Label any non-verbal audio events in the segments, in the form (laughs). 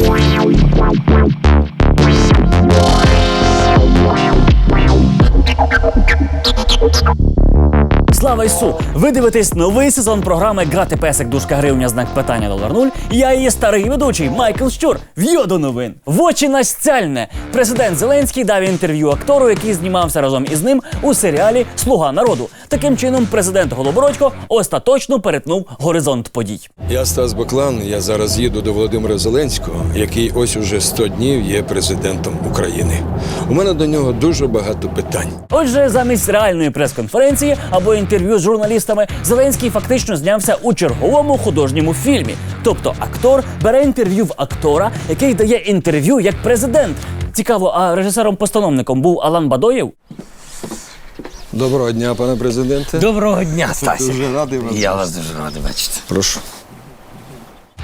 Thank. Слава Ісу! Ви дивитесь новий сезон програми Грати песик дужка гривня знак питання долар нуль. Я її старий ведучий Майкл Щур. В'йо до новин. В очі настяльне. Президент Зеленський дав інтерв'ю актору, який знімався разом із ним у серіалі Слуга народу. Таким чином, президент Голобородько остаточно перетнув горизонт подій. Я Стас Баклан. Я зараз їду до Володимира Зеленського, який ось уже 100 днів є президентом України. У мене до нього дуже багато питань. Отже, замість реальної прес-конференції або інтерв'ю з журналістами, Зеленський фактично знявся у черговому художньому фільмі. Тобто актор бере інтерв'ю в актора, який дає інтерв'ю як президент. Цікаво, а режисером-постановником був Алан Бадоєв? Доброго дня, пане президенте. Доброго дня, Стасі. Дуже радий вас. Я вас дуже радий бачити. Прошу.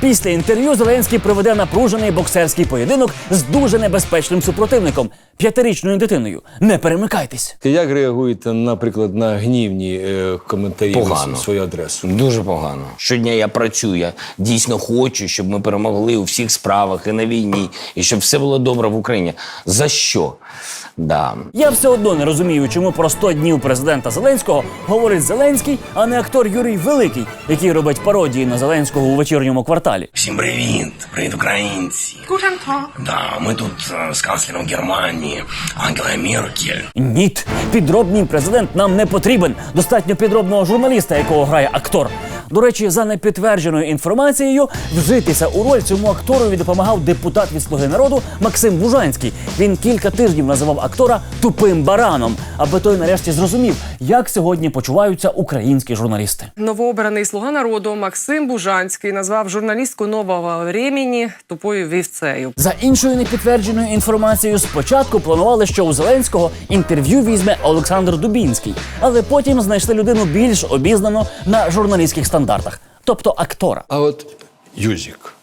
Після інтерв'ю Зеленський проведе напружений боксерський поєдинок з дуже небезпечним супротивником п'ятирічною дитиною. Не перемикайтесь. Як реагуєте, наприклад, на гнівні е, коментарі Погано. на свою адресу? Дуже погано. Щодня я працюю. Я дійсно хочу, щоб ми перемогли у всіх справах і на війні, і щоб все було добре в Україні. За що? Да. Я все одно не розумію, чому про 100 днів президента Зеленського говорить Зеленський, а не актор Юрій Великий, який робить пародії на Зеленського у вечірньому кварталі. Всім привіт, привіт, українці. Да, ми тут е, з канцлером Германії Ангела Меркель. Ніт, підробний президент нам не потрібен. Достатньо підробного журналіста, якого грає актор. До речі, за непідтвердженою інформацією, вжитися у роль цьому акторові допомагав депутат від Слуги народу Максим Бужанський. Він кілька тижнів називав актора тупим бараном, аби той нарешті зрозумів, як сьогодні почуваються українські журналісти. Новообраний слуга народу Максим Бужанський назвав журналістку нового времени тупою вівцею. За іншою непідтвердженою інформацією, спочатку планували, що у Зеленського інтерв'ю візьме Олександр Дубінський, але потім знайшли людину більш обізнану на журналістських стандартах, тобто актора. А от Юзік.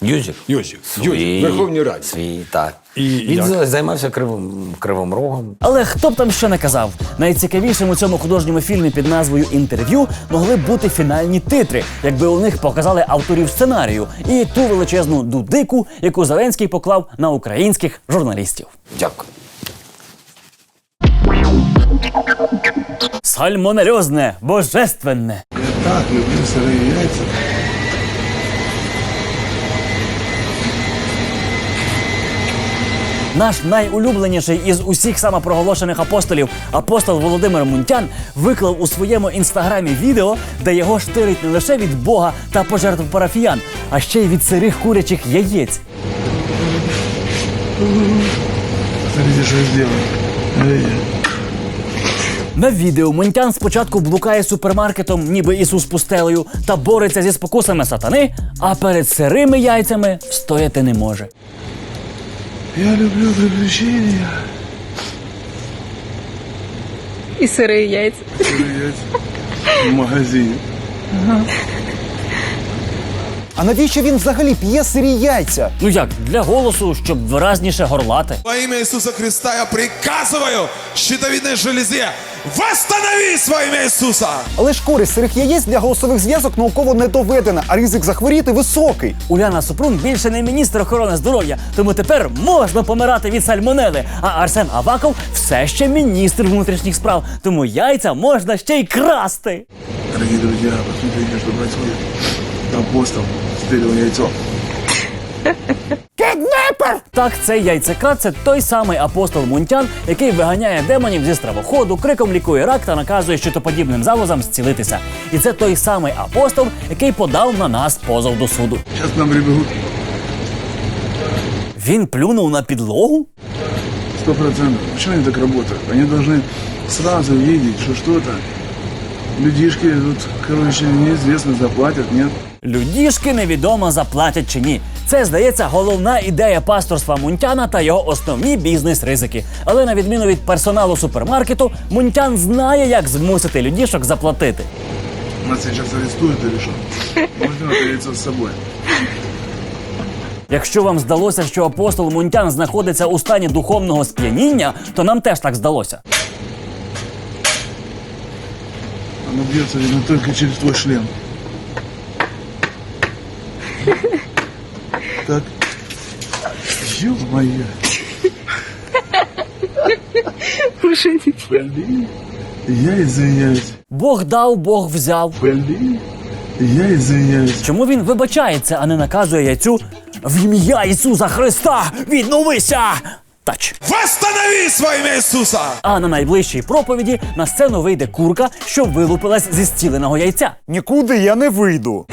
Юзік. Юзік. Юзік. Свій, Верховній Раді. Свій, так. І Він як? займався кривим, кривим рогом. Але хто б там що не казав, найцікавішим у цьому художньому фільмі під назвою Інтерв'ю могли б бути фінальні титри, якби у них показали авторів сценарію і ту величезну дудику, яку Зеленський поклав на українських журналістів. Дякую. Сальмонельозне, божественне. Так, люблю сырые яйца. Наш найулюбленіший із усіх самопроголошених апостолів, апостол Володимир Мунтян, виклав у своєму інстаграмі відео, де його штирить не лише від Бога та пожертв парафіян, а ще й від сирих курячих яєць. Смотрите, я. На відео Мунтян спочатку блукає супермаркетом, ніби Ісус пустелею, та бореться зі спокусами сатани, а перед сирими яйцями встояти не може. Я люблю приключения. І сырые яйця. Сырые яйца. В магазине. А навіщо він взагалі п'є сирі яйця? Ну як, для голосу, щоб виразніше горлати. Во имя Иисуса Христа я приказываю щитовидной железе восстановись во имя Иисуса! Але ж користь сирих яєць для голосових зв'язок науково не доведена, а ризик захворіти високий. Уляна Супрун більше не міністр охорони здоров'я, тому тепер можна помирати від сальмонели. А Арсен Аваков все ще міністр внутрішніх справ, тому яйця можна ще й красти. Дорогие друзья, посмотрите, что происходит. Апостол стырил яйцо. Так, цей яйцекрат це той самий апостол Мунтян, який виганяє демонів зі стравоходу, криком лікує рак та наказує щитоподібним залозам зцілитися. І це той самий апостол, який подав на нас позов до суду. Сейчас к нам прибегут. Він плюнув на підлогу? Сто процентов. Почему они так работают? Они должны сразу видеть, что что-то. Людишки тут, короче, неизвестно, заплатят, нет? Людішки невідомо заплатять чи ні. Це здається головна ідея пасторства Мунтяна та його основні бізнес-ризики. Але на відміну від персоналу супермаркету, Мунтян знає, як змусити людішок заплатити. Нас сейчас арестуют или что? Можно это яйцо с собой? Якщо вам здалося, що апостол Мунтян знаходиться у стані духовного сп'яніння, то нам теж так здалося. Оно бьется, видно, только через твой шлем. Так, Ё-моё. Блин, я извиняюсь. Бог дав, Бог взяв. Блин, я извиняюсь. Чому він вибачається, а не наказує яйцю в ім'я Ісуса Христа? Відновися! Тач. Восстановись во имя Иисуса! А на найближчій проповіді на сцену вийде курка, що вилупилась зі зціленого яйця. Нікуди я не вийду.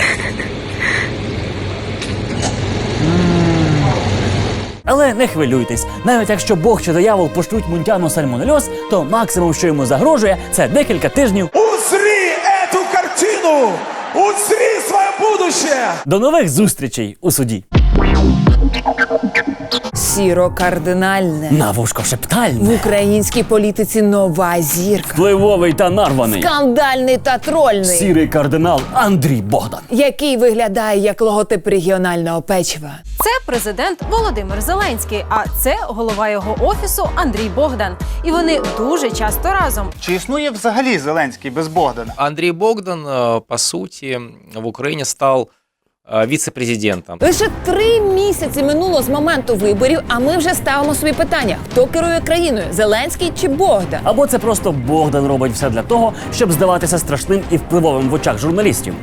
Але не хвилюйтесь, навіть якщо Бог чи диявол пошлють мунтяну сальмонельоз, то максимум, що йому загрожує, це декілька тижнів. Узри эту картину! Узри свое будущее! До нових зустрічей у суді. Сіро-кардинальне. На вушко В українській політиці нова зірка. Впливовий та нарваний. Скандальний та трольний, Сірий кардинал Андрій Богдан. який виглядає як логотип регіонального печива. Це президент Володимир Зеленський, а це голова його офісу Андрій Богдан. І вони дуже часто разом. Чи існує взагалі Зеленський без Богдана? Андрей Богдан, э, по сути, в Украине стал э, вице-президентом. Лише три місяці минуло з моменту виборів, а ми вже ставимо собі питання: хто керує країною Зеленський чи Богдан? Або це просто Богдан робить все для того, щоб здаватися страшним і впливовим в очах журналістів.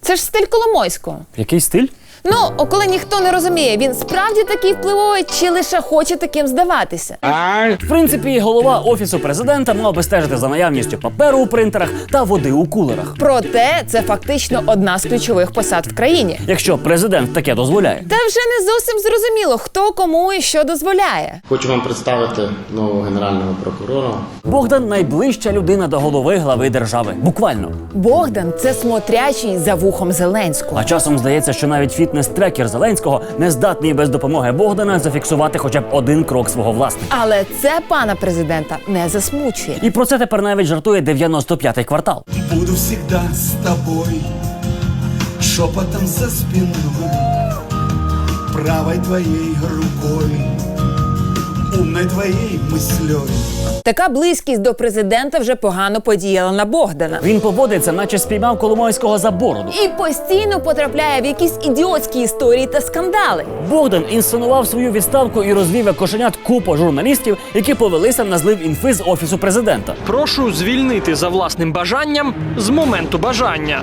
Це ж стиль Коломойського. Який стиль? Ну, коли ніхто не розуміє, він справді такий впливовий чи лише хоче таким здаватися. В принципі, голова офісу президента мав би стежити за наявністю паперу у принтерах та води у кулерах. Проте це фактично одна з ключових посад в країні. Якщо президент таке дозволяє. Та вже не зовсім зрозуміло, хто кому і що дозволяє. Хочу вам представити нового генерального прокурора. Богдан найближча людина до голови глави держави. Буквально. Богдан це смотрячий за вухом Зеленського. А часом здається, що навіть фітнес-трекер Зеленського не здатний без допомоги Богдана зафіксувати хоча б один крок свого власника. Але це пана президента не засмучує. І про це тепер навіть жартує 95-й квартал. Буду завжди з тобою, шепотом за спиною, правою твоєю рукою. рукой, умной твоей мыслей. Така близькість до президента вже погано подіяла на Богдана. Він поводиться, наче спіймав Коломойського за бороду. І постійно потрапляє в якісь ідіотські історії та скандали. Богдан інсценував свою відставку і розвів як кошенят купу журналістів, які повелися на злив інфи з офісу президента. Прошу звільнити за власним бажанням з моменту бажання.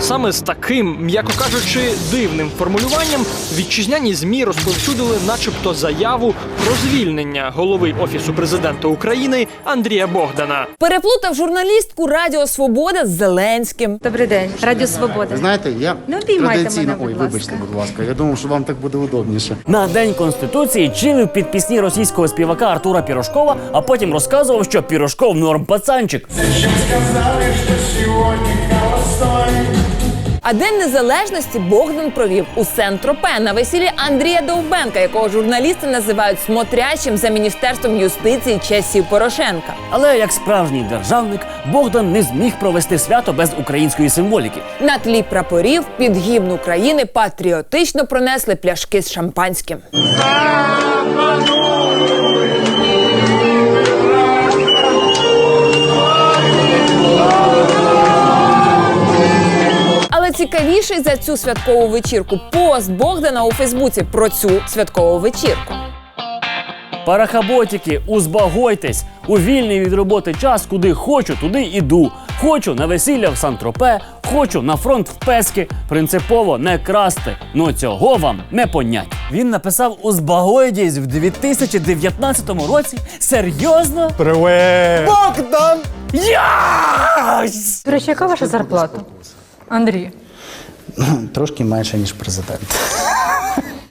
Саме з таким, м'яко кажучи, дивним формулюванням вітчизняні змі розповсюдили, начебто, заяву про звільнення голови офісу президента України Андрія Богдана. Переплутав журналістку Радіо Свобода з Зеленським. Добрий день, Радіо Свобода. Знаєте, я Не обіймайте традиційно... мене, будь Ой, ласка. вибачте, будь ласка. Я думав, що вам так буде удобніше. На день конституції чилив під пісні російського співака Артура Пірожкова, а потім розказував, що Пірожков норм пацанчик. А День Незалежності Богдан провів у Сент-Тропе на весіллі Андрія Довбенка, якого журналісти називають смотрячим за міністерством юстиції часів Порошенка. Але як справжній державник Богдан не зміг провести свято без української символіки. На тлі прапорів під гімн України патріотично пронесли пляшки з шампанським. Але цікавіший за цю святкову вечірку пост Богдана у Фейсбуці про цю святкову вечірку. Парахаботики, узбагойтесь! У вільний від роботи час, куди хочу, туди іду. Хочу на весілля в Сан-Тропе, хочу на фронт в Пески. Принципово не красти. Ну цього вам не понять. Він написав узбагойтесь в 2019 році. Серйозно? Привет! Богдан! Ясь! До речі, яка ваша зарплата? Андрій. (clears throat) Трошки менше, ніж президент. (laughs)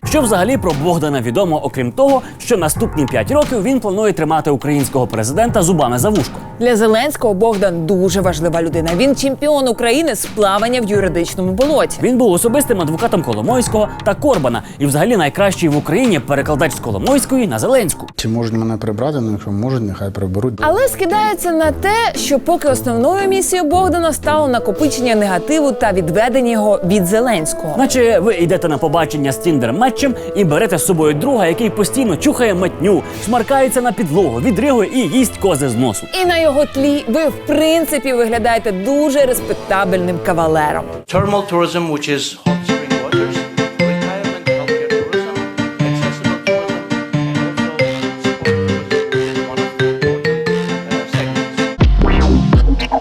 Що взагалі про Богдана відомо, окрім того, що наступні 5 років він планує тримати українського президента зубами за вушко. Для Зеленського Богдан дуже важлива людина. Він чемпіон України з плавання в юридичному болоті. Він був особистим адвокатом Коломойського та Корбана, і взагалі найкращий в Україні перекладач з Коломойської на Зеленську. Чи можуть мене прибрати? Ну, якщо можуть, нехай приберуть. Але скидається на те, що поки основною місією Богдана стало накопичення негативу та відведення його від Зеленського. Наче ви йдете на побачення з тіндер-матчем і берете з собою друга, який постійно чухає матню, шмаркається на підлогу, відригує і їсть кози з носу. І на його тлі ви в принципі виглядаєте дуже респектабельним кавалером. Thermal tourism, which is hot spring waters.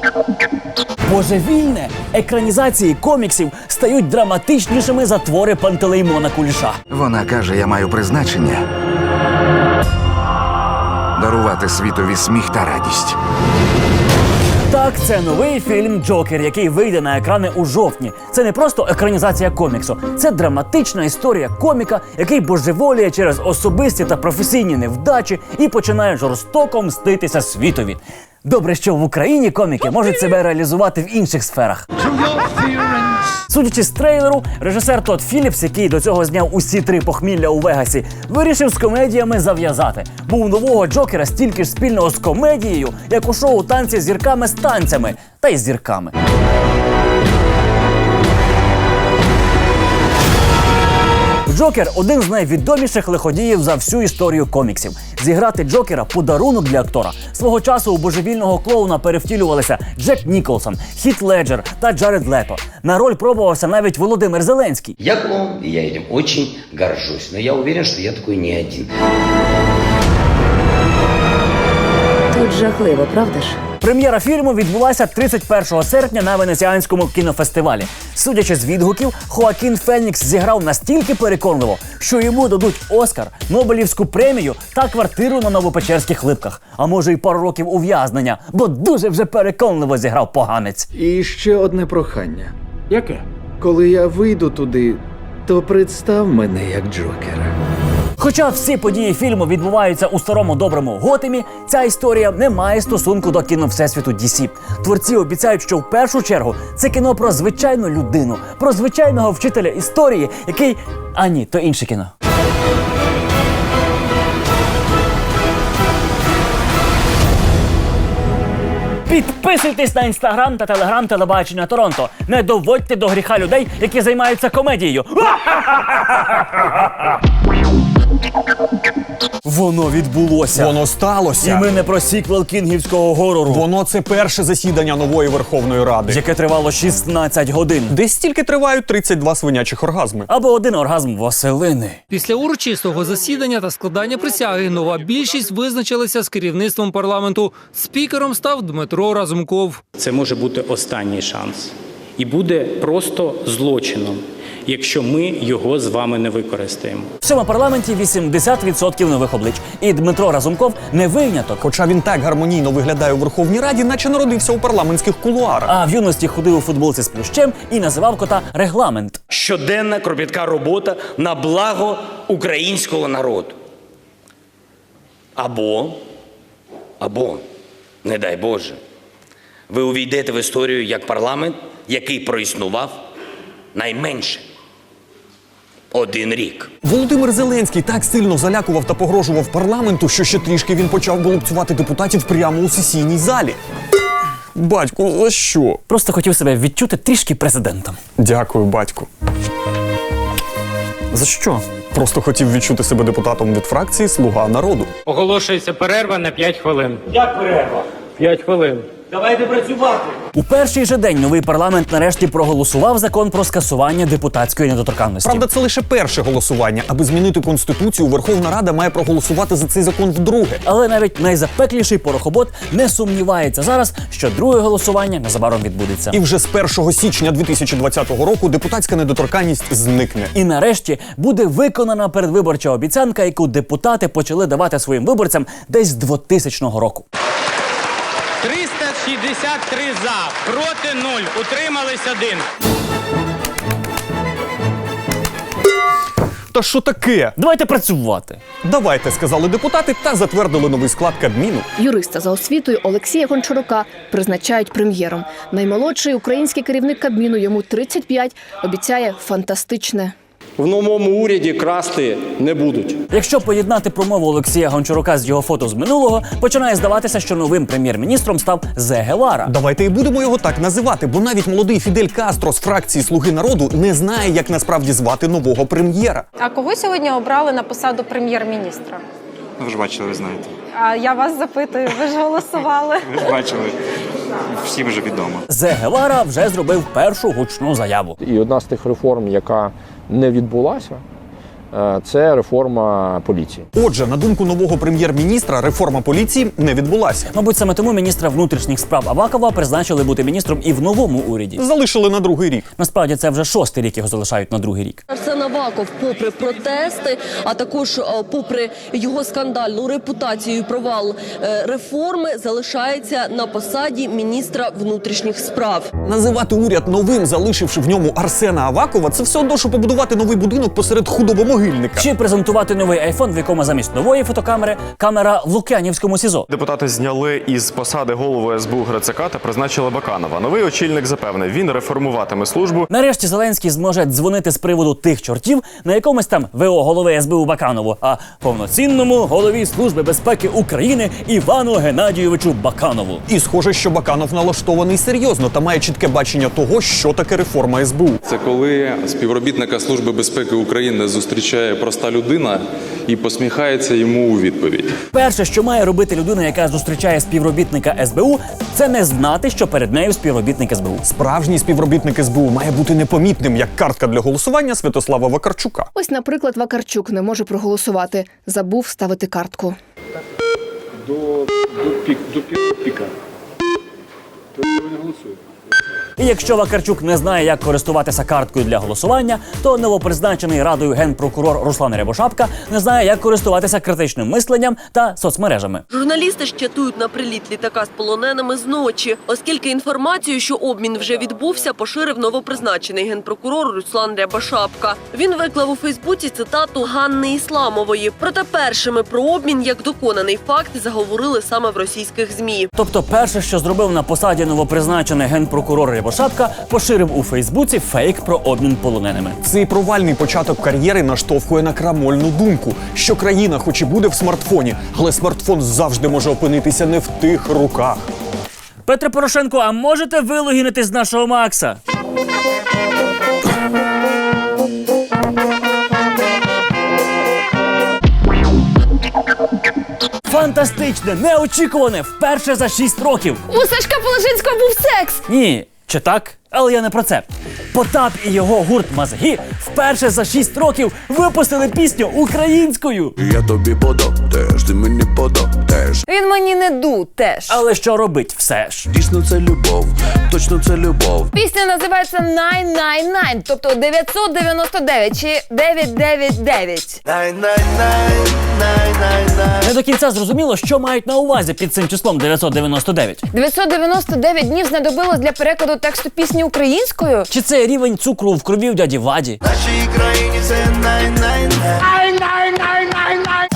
Uh, Божевільне екранізації коміксів стають драматичнішими за твори Пантелеймона Куліша. Вона каже, я маю призначення дарувати світові сміх та радість. Так, це новий фільм Джокер, який вийде на екрани у жовтні. Це не просто екранізація коміксу, це драматична історія коміка, який божеволіє через особисті та професійні невдачі і починає жорстоко мститися світові. Добре, що в Україні коміки можуть себе реалізувати в інших сферах. Судячи з трейлеру, режисер Тодд Філіпс, який до цього зняв усі три похмілля у Вегасі, вирішив з комедіями зав'язати. Бо у нового Джокера стільки ж спільного з комедією, як у шоу танці зірками з танцями та й зірками. Джокер один з найвідоміших лиходіїв за всю історію коміксів. Зіграти Джокера подарунок для актора. Свого часу у божевільного клоуна перевтілювалися Джек Ніколсон, Хіт Леджер та Джаред Лето. На роль пробувався навіть Володимир Зеленський. Я клоун, і я цим дуже горжусь. але я уверен, що я такий не один. Тут жахливо, правда ж? Прем'єра фільму відбулася 31 серпня на венеціанському кінофестивалі. Судячи з відгуків, Хоакін Фенікс зіграв настільки переконливо, що йому дадуть Оскар, Нобелівську премію та квартиру на Новопечерських липках. А може й пару років ув'язнення, бо дуже вже переконливо зіграв поганець. І ще одне прохання. Яке? Коли я вийду туди, то представ мене як Джокера. Хоча всі події фільму відбуваються у старому доброму Готемі, ця історія не має стосунку до кіно всесвіту DC. Творці обіцяють, що в першу чергу це кіно про звичайну людину, про звичайного вчителя історії, який. А ні, то інше кіно. Підписуйтесь на інстаграм та телеграм телебачення Торонто. Не доводьте до гріха людей, які займаються комедією. (laughs) Воно відбулося. Воно сталося. І ми не про сіквел кінгівського горору. Воно це перше засідання нової Верховної Ради. Яке тривало 16 годин. Десь стільки тривають 32 свинячих оргазми. Або один оргазм Василини. Після урочистого засідання та складання присяги нова більшість визначилася з керівництвом парламенту. Спікером став Дмитро Разумков. Це може бути останній шанс. І буде просто злочином, якщо ми його з вами не використаємо. В цьому парламенті 80% нових облич. І Дмитро Разумков не виняток. Хоча він так гармонійно виглядає у Верховній Раді, наче народився у парламентських кулуарах. А в юності ходив у футболці з плющем і називав кота регламент. Щоденна кропітка робота на благо українського народу. Або, або, не дай Боже, ви увійдете в історію як парламент, який проіснував найменше один рік. Володимир Зеленський так сильно залякував та погрожував парламенту, що ще трішки він почав голубцювати депутатів прямо у сесійній залі. Батьку, за що? Просто хотів себе відчути трішки президентом. Дякую, батьку. За що? Просто хотів відчути себе депутатом від фракції Слуга народу. Оголошується перерва на 5 хвилин. Як перерва? 5 хвилин. Давайте працювати. У перший же день новий парламент нарешті проголосував закон про скасування депутатської недоторканності. Правда, це лише перше голосування. Аби змінити конституцію, Верховна Рада має проголосувати за цей закон вдруге. Але навіть найзапекліший порохобот не сумнівається зараз, що друге голосування незабаром відбудеться. І вже з 1 січня 2020 року депутатська недоторканність зникне. І нарешті буде виконана передвиборча обіцянка, яку депутати почали давати своїм виборцям десь з 2000 року. 363 за, проти 0, утримались 1. Та що таке? Давайте працювати. Давайте, сказали депутати та затвердили новий склад Кабміну. Юриста за освітою Олексія Гончарука призначають прем'єром. Наймолодший український керівник Кабміну йому 35, обіцяє фантастичне. В новому уряді красти не будуть. Якщо поєднати промову Олексія Гончарука з його фото з минулого, починає здаватися, що новим прем'єр-міністром став Зе Гевара. Давайте і будемо його так називати, бо навіть молодий Фідель Кастро з фракції Слуги народу не знає, як насправді звати нового прем'єра. А кого сьогодні обрали на посаду прем'єр-міністра? Ви ж бачили, ви знаєте. А я вас запитую, ви ж голосували. Ви ж бачили. Всім вже відомо. Зе Гевара вже зробив першу гучну заяву. І одна з тих реформ, яка не відбулася, е, це реформа поліції. Отже, на думку нового прем'єр-міністра, реформа поліції не відбулася. Мабуть, саме тому міністра внутрішніх справ Авакова призначили бути міністром і в новому уряді. Залишили на другий рік. Насправді це вже шостий рік його залишають на другий рік. Арсен Аваков, попри протести, а також е, попри його скандальну репутацію і провал е, реформи, залишається на посаді міністра внутрішніх справ. Називати уряд новим, залишивши в ньому Арсена Авакова, це все одно, що побудувати новий будинок посеред худого могильника. Чи презентувати новий айфон, в якому замість нової фотокамери камера в Лук'янівському СІЗО. Депутати зняли із посади голову СБУ Грицака та призначили Баканова. Новий очільник запевнив, він реформуватиме службу. Нарешті Зеленський зможе дзвонити з приводу тих чортів на якомусь там ВО голови СБУ Баканову, а повноцінному голові Служби безпеки України Івану Геннадійовичу Баканову. І схоже, що Баканов налаштований серйозно та має чітке бачення того, що таке реформа СБУ. Це коли співробітника Служби безпеки України зустрічає проста людина і посміхається йому у відповідь. Перше, що має робити людина, яка зустрічає співробітника СБУ, це не знати, що перед нею співробітник СБУ. Справжній співробітник СБУ має бути непомітним, як картка для голосування Святослава Вакарчука. Ось, наприклад, Вакарчук не може проголосувати. Забув ставити картку. До, до, пік, до пік, піка. То не голосує. І якщо Вакарчук не знає, як користуватися карткою для голосування, то новопризначений радою генпрокурор Руслан Рябошапка не знає, як користуватися критичним мисленням та соцмережами. Журналісти щатують на приліт літака з полоненими зночі, оскільки інформацію, що обмін вже відбувся, поширив новопризначений генпрокурор Руслан Рябошапка. Він виклав у Фейсбуці цитату Ганни Ісламової. Проте першими про обмін як доконаний факт заговорили саме в російських змі. Тобто, перше, що зробив на посаді новопризначений генпрокурор Рябошапка, поширив у Фейсбуці фейк про обмін полоненими. Цей провальний початок кар'єри наштовхує на крамольну думку, що країна, хоч і буде в смартфоні, але смартфон завжди може опинитися не в тих руках. Петро Порошенко, а можете вилогінити з нашого Макса? Фантастичне, неочікуване, вперше за 6 років. У Сашка Положинського був секс. Ні, чи так? Але я не про це. Потап і його гурт Мазги вперше за 6 років випустили пісню українською. Я тобі подоб теж, ти мені подоб теж. Він мені не ду теж. Але що робить все ж? Дійсно це любов, точно це любов. Пісня називається 999, тобто 999 чи 999. Не до кінця зрозуміло, що мають на увазі під цим числом 999. 999 днів знадобилось для перекладу тексту пісні українською. Чи це рівень цукру в крові в дяді Ваді? Нашій країні це най-най-най.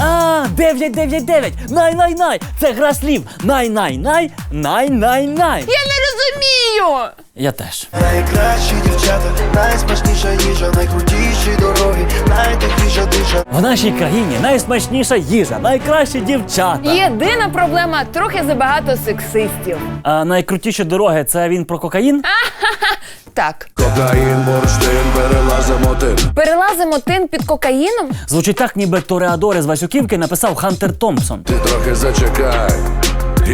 А, 999! Най-най-най! Це гра слів. Най-най-най, най-най-най. Я не розумію. Я теж. Найкращі дівчата, найсмачніша їжа, найкрутіші дороги, найтихіша диша. В нашій країні найсмачніша їжа, найкращі дівчата. Єдина проблема трохи забагато сексистів. А найкрутіші дороги це він про кокаїн? Так. Кокаїн, бурштин, перелазимо тим. Перелазимо тин під кокаїном. Звучить так, ніби Тореадори з Васюківки написав Хантер Томпсон. Ти трохи зачекай,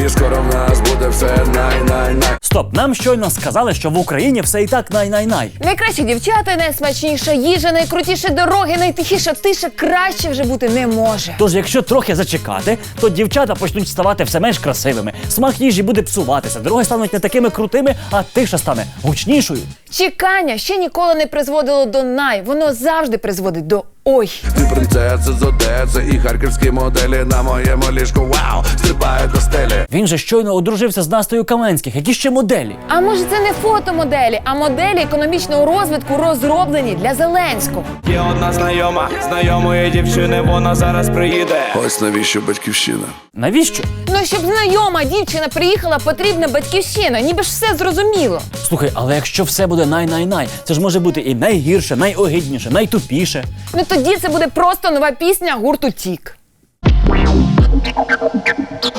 і скоро в нас буде все най-най-най. Стоп, нам щойно сказали, що в Україні все і так най-най-най. Найкращі дівчата, найсмачніша їжа, найкрутіші дороги, найтихіша тиша краще вже бути не може. Тож, якщо трохи зачекати, то дівчата почнуть ставати все менш красивими. Смак їжі буде псуватися, дороги стануть не такими крутими, а тиша стане гучнішою. Чекання ще ніколи не призводило до най, воно завжди призводить до ой. Ти принцеса з Одеси і харківські моделі на моєму ліжку. Вау, стрибає до стелі. Він же щойно одружився з Настою Каменських. Які ще моделі? А може це не фотомоделі, а моделі економічного розвитку розроблені для Зеленського. Є одна знайома, знайомої дівчини, вона зараз приїде. Ось навіщо батьківщина. Навіщо? Ну щоб знайома дівчина приїхала, потрібна батьківщина, ніби ж все зрозуміло. Слухай, але якщо все буде най-най-най, це ж може бути і найгірше, найогидніше, найтупіше. Ну тоді це буде просто нова пісня гурту Тік.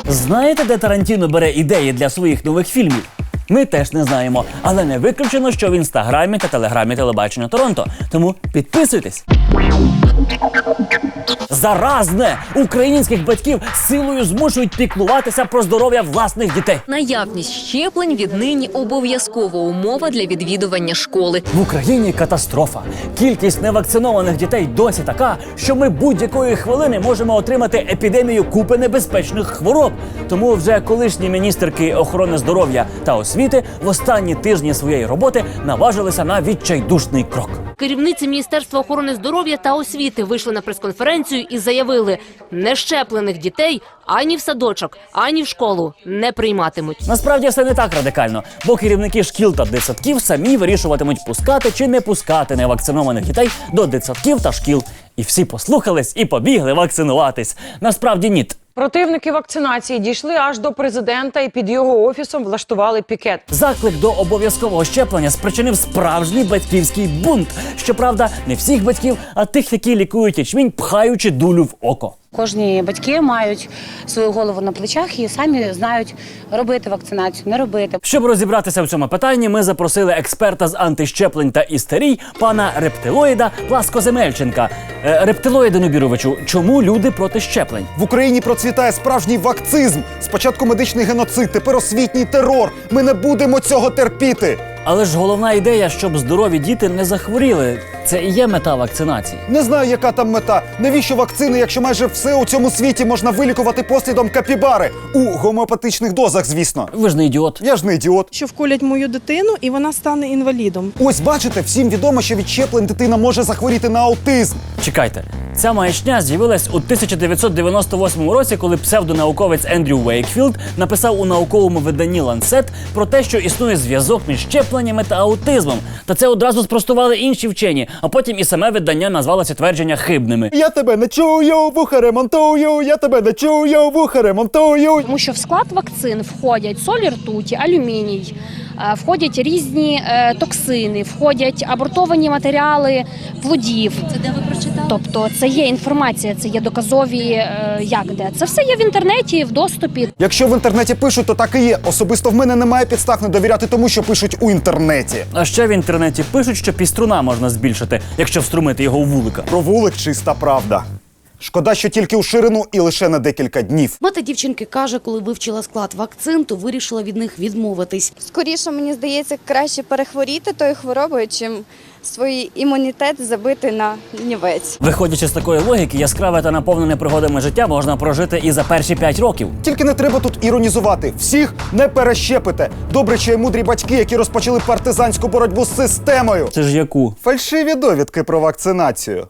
Знаєте, де Тарантіно бере ідеї для своїх нових фільмів? Ми теж не знаємо, але не виключено, що в інстаграмі та телеграмі телебачення Торонто. Тому підписуйтесь. Заразне. Українських батьків силою змушують піклуватися про здоров'я власних дітей. Наявність щеплень віднині обов'язкова умова для відвідування школи. В Україні катастрофа. Кількість невакцинованих дітей досі така, що ми будь-якої хвилини можемо отримати епідемію купи небезпечних хвороб. Тому вже колишні міністерки охорони здоров'я та освіти в останні тижні своєї роботи наважилися на відчайдушний крок. Керівниці Міністерства охорони здоров'я та освіти вийшли на прес-конференцію і заявили, нещеплених дітей ані в садочок, ані в школу не прийматимуть. Насправді все не так радикально, бо керівники шкіл та дитсадків самі вирішуватимуть пускати чи не пускати невакцинованих дітей до дитсадків та шкіл. І всі послухались і побігли вакцинуватись. Насправді ні. Противники вакцинації дійшли аж до президента і під його офісом влаштували пікет. Заклик до обов'язкового щеплення спричинив справжній батьківський бунт. Щоправда, не всіх батьків, а тих, які лікують ячмінь, пхаючи дулю в око. Кожні батьки мають свою голову на плечах і самі знають робити вакцинацію, не робити. Щоб розібратися в цьому питанні, ми запросили експерта з антищеплень та істерій, пана рептилоїда Пласко Земельченка. Е, рептилоїде Нубіровичу, чому люди проти щеплень? В Україні процвітає справжній вакцизм. Спочатку медичний геноцид, тепер освітній терор. Ми не будемо цього терпіти. Але ж головна ідея, щоб здорові діти не захворіли. Це і є мета вакцинації. Не знаю, яка там мета. Навіщо вакцини, якщо майже все у цьому світі можна вилікувати послідом капібари у гомеопатичних дозах, звісно. Ви ж не ідіот. Я ж не ідіот. що вколять мою дитину, і вона стане інвалідом. Ось бачите, всім відомо, що від щеплень дитина може захворіти на аутизм. Чекайте, ця маячня з'явилась у 1998 році, коли псевдонауковець Ендрю Вейкфілд написав у науковому виданні Lancet про те, що існує зв'язок між щепленнями та аутизмом. Та це одразу спростували інші вчені, а потім і саме видання назвало ці твердження хибними. Я тебе не чую, вуха ремонтую, я тебе не чую, вуха ремонтую. Тому що в склад вакцин входять солі ртуті, алюміній, входять різні е, токсини, входять абортовані матеріали плодів. Це де ви прочитали? Тобто це є інформація, це є доказові е, як де. Це все є в інтернеті, в доступі. Якщо в інтернеті пишуть, то так і є. Особисто в мене немає підстав не довіряти тому, що пишуть у інтернеті. А ще в інтернеті пишуть, що піструна можна збільшити, якщо вструмити його у вулика. Про вулик чиста правда. Шкода, що тільки у ширину і лише на декілька днів. Мати дівчинки каже, коли вивчила склад вакцин, то вирішила від них відмовитись. Скоріше, мені здається, краще перехворіти тою хворобою, чим свій імунітет забити на нівець. Виходячи з такої логіки, яскраве та наповнене пригодами життя можна прожити і за перші 5 років. Тільки не треба тут іронізувати. Всіх не перещепите. Добре, що є мудрі батьки, які розпочали партизанську боротьбу з системою. Це ж яку? Фальшиві довідки про вакцинацію.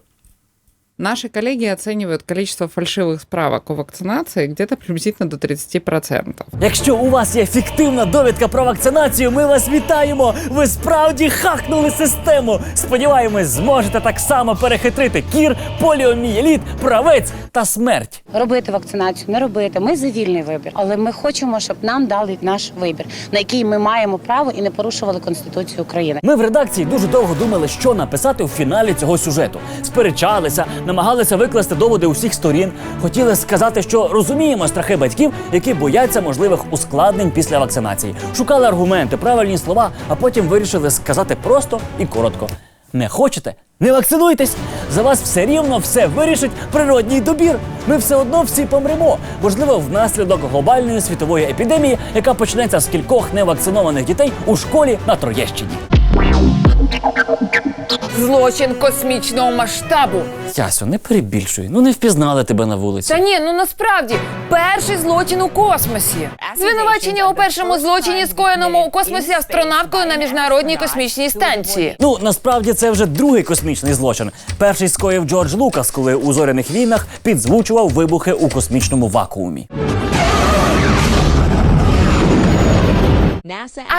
Наши коллеги оценивают количество фальшивых справок о вакцинации где-то приблизительно до 30%. Якщо у вас є фіктивна довідка про вакцинацію, ми вас вітаємо! Ви справді хакнули систему! Сподіваємось, зможете так само перехитрити кір, поліомієліт, правець та смерть. Робити вакцинацію, не робити. Ми за вільний вибір, але ми хочемо, щоб нам дали наш вибір, на який ми маємо право і не порушували конституцію України. Ми в редакції дуже довго думали, що написати у фіналі цього сюжету. Сперечалися, намагалися викласти доводи усіх сторін. Хотіли сказати, що розуміємо страхи батьків, які бояться можливих ускладнень після вакцинації. Шукали аргументи, правильні слова, а потім вирішили сказати просто і коротко. Не хочете? Не вакцинуйтесь! За вас все рівно все вирішить природній добір. Ми все одно всі помремо. Можливо, внаслідок глобальної світової епідемії, яка почнеться з кількох невакцинованих дітей у школі на Троєщині. Злочин космічного масштабу. Ясю, не перебільшуй. Ну не впізнали тебе на вулиці. Та ні, ну насправді перший злочин у космосі. Звинувачення у першому злочині, скоєному у космосі астронавткою на міжнародній космічній станції. Ну насправді це вже другий космічний злочин. Перший скоїв Джордж Лукас, коли у зоряних війнах підзвучував вибухи у космічному вакуумі.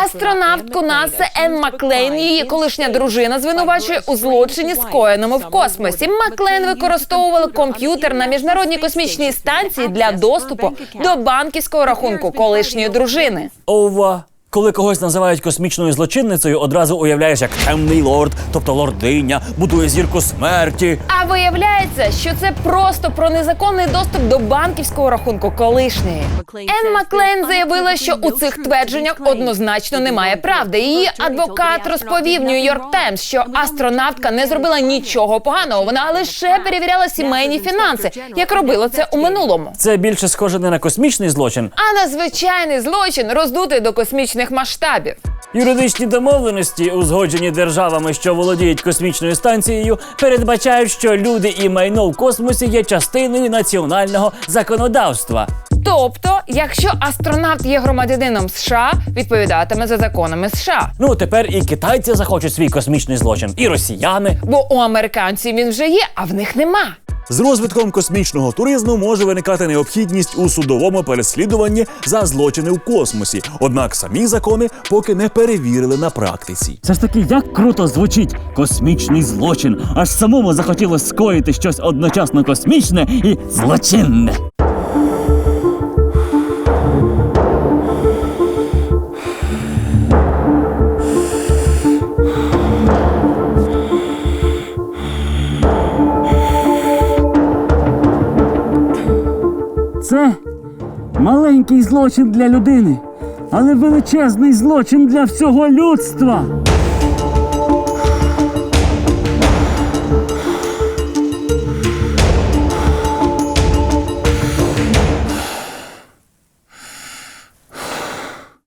Астронавтку НАСА Ен Маклейн, її колишня дружина, звинувачує у злочині, скоєному в космосі. Маклейн використовувала комп'ютер на міжнародній космічній станції для доступу до банківського рахунку колишньої дружини. Ова. Коли когось називають космічною злочинницею, одразу уявляєш, як темний лорд, тобто лординя, будує зірку смерті. А виявляється, що це просто про незаконний доступ до банківського рахунку колишньої. Енн Маклейн заявила, що у цих твердженнях однозначно немає правди. Її адвокат розповів Нью-Йорк Таймс, що астронавтка не зробила нічого поганого. Вона лише перевіряла сімейні фінанси, як робила це у минулому. Це більше схоже не на космічний злочин, А на звичайний злочин роздутий до космічних масштабів. Юридичні домовленості, узгоджені державами, що володіють космічною станцією, передбачають, що люди і майно в космосі є частиною національного законодавства. Тобто, якщо астронавт є громадянином США, відповідатиме за законами США. Ну тепер і китайці захочуть свій космічний злочин, і росіяни. Бо у американців він вже є, а в них нема. З розвитком космічного туризму може виникати необхідність у судовому переслідуванні за злочини в космосі. Однак самі закони поки не перевірили на практиці. Це ж таки як круто звучить космічний злочин. Аж самому захотілося скоїти щось одночасно космічне і злочинне. Маленький злочин для людини, але величезний злочин для всього людства.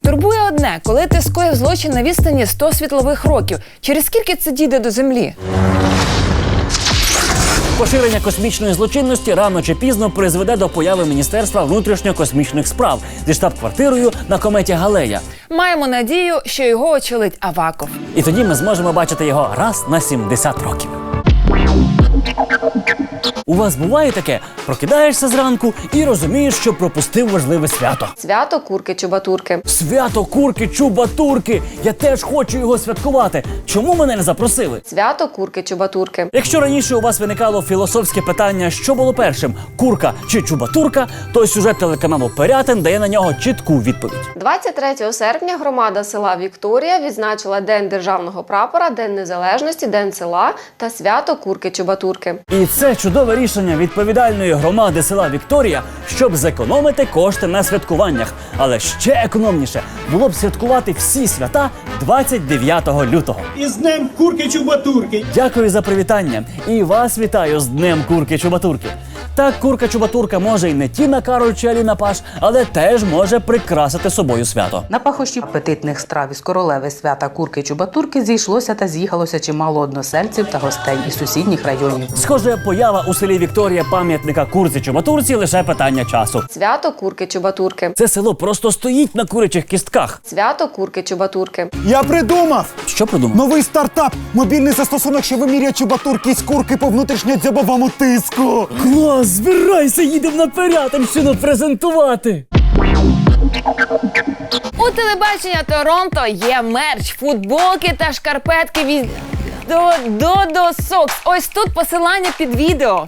Турбує одне, коли ти скоїв злочин на відстані 100 світлових років. Через скільки це дійде до землі? Поширення космічної злочинності рано чи пізно призведе до появи Міністерства внутрішньокосмічних справ зі штаб-квартирою на кометі Галея. Маємо надію, що його очолить Аваков. І тоді ми зможемо бачити його раз на 70 років. У вас буває таке? Прокидаєшся зранку і розумієш, що пропустив важливе свято. Свято курки чубатурки. Свято курки чубатурки. Я теж хочу його святкувати. Чому мене не запросили? Свято курки чубатурки. Якщо раніше у вас виникало філософське питання, що було першим курка чи чубатурка, то сюжет телеканалу Пирятин дає на нього чітку відповідь. 23 серпня громада села Вікторія відзначила День державного прапора, День Незалежності, День села та свято курки чубатурки. І це чудове рішення відповідальної громади села Вікторія, щоб зекономити кошти на святкуваннях. Але ще економніше було б святкувати всі свята 29 лютого. І з днем курки чубатурки. Дякую за привітання. І вас вітаю з Днем курки чубатурки. Так, курка чубатурка може й не Тіна Кароль чи Аліна Паш, але теж може прикрасити собою свято. На пахощі апетитних страв із королеви свята курки чубатурки зійшлося та з'їхалося чимало односельців та гостей із сусідніх районів. Схоже, поява у селі Вікторія пам'ятника курці чубатурці лише питання часу. Свято курки чубатурки. Це село просто стоїть на курячих кістках. Свято курки чубатурки. Я придумав! Що придумав? Новий стартап! Мобільний застосунок, що вимірює чубатурки з курки по внутрішньодзьобовому тиску. Клас, збирайся, їдемо на Пирятинщину презентувати. У телебачення Торонто є мерч, футболки та шкарпетки від до Додо Сокс. Ось тут посилання під відео.